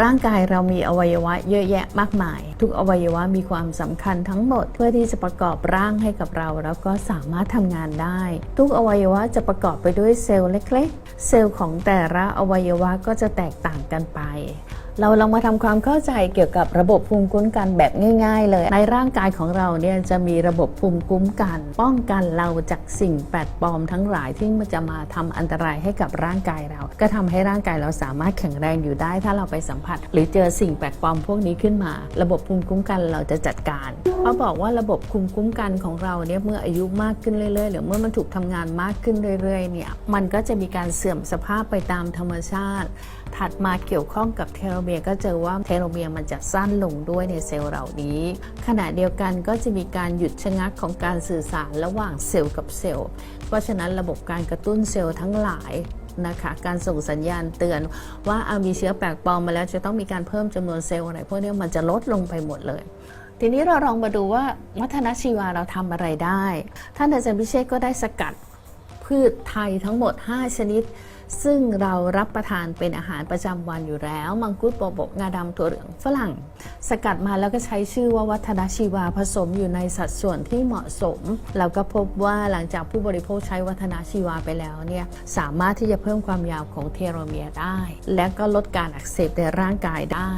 ร่างกายเรามีอวัยวะเยอะแยะมากมาย ทุกอวัยวะมีความสำคัญทั้งหมด เพื่อที่จะประกอบร่างให้กับเรา แล้วก็สามารถทำงานได้ ทุกอวัยวะจะประกอบไปด้วยเซลล์เล็ก ๆ เซลล์ของแต่ละอวัยวะก็จะแตกต่างกันไป เราลองมาทำความเข้าใจเกี่ยวกับระบบภูมิคุ้มกันแบบง่าย ๆ เลย ในร่างกายของเราเนี่ยจะมีระบบภูมิคุ้มกัน ป้องกันเราจากสิ่งแปลกปลอมทั้งหลายที่มันจะมาทำอันตรายให้กับร่างกายเรา ก็ทำให้ร่างกายเราสามารถแข็งแรงอยู่ได้ ถ้าเราไปสัมผัส หรือเจอสิ่งแปลกปลอมพวกนี้ขึ้นมา ระบบภูมิคุ้มกันเราจะจัดการเขาบอกว่าระบบภูมิคุ้มกันของเราเนี่ยเมื่ออายุมากขึ้นเรื่อยๆ หรือเมื่อมันถูกทำงานมากขึ้นเรื่อยๆเนี่ยมันก็จะมีการเสื่อมสภาพไปตามธรรมชาติ ถัดมาเกี่ยวข้องกับเทโลเมียร์ก็เจอว่าเทโลเมียร์มันจะสั้นลงด้วยในเซลล์เหล่านี้ ขณะเดียวกันก็จะมีการหยุดชะงักของการสื่อสารระหว่างเซลล์กับเซลล์ เพราะฉะนั้นระบบการกระตุ้นเซลล์ทั้งหลายนะคะการส่งสัญญาณเตือนว่าอามีเชื้อแปลกปลอมมาแล้วจะต้องมีการเพิ่มจำนวนเซลล์อะไรพวกนี้มันจะลดลงไปหมดเลย ทีนี้เราลองมาดูว่าวัฒนชีวาเราทำอะไรได้ ท่านอาจารย์พิเชษก็ได้สกัดพืชไทยทั้งหมด 5 ชนิด ซึ่งเรารับประทานเป็นอาหารประจำวันอยู่แล้ว มังคุดโปบกงาดำถั่วเหลืองฝรั่ง สกัดมาแล้วก็ใช้ชื่อว่าวัฒนชีวาผสมอยู่ในสัดส่วนที่เหมาะสม เราก็พบว่าหลังจากผู้บริโภคใช้วัฒนชีวาไปแล้วเนี่ยสามารถที่จะเพิ่มความยาวของเทโลเมียร์ได้ และก็ลดการอักเสบในร่างกายได้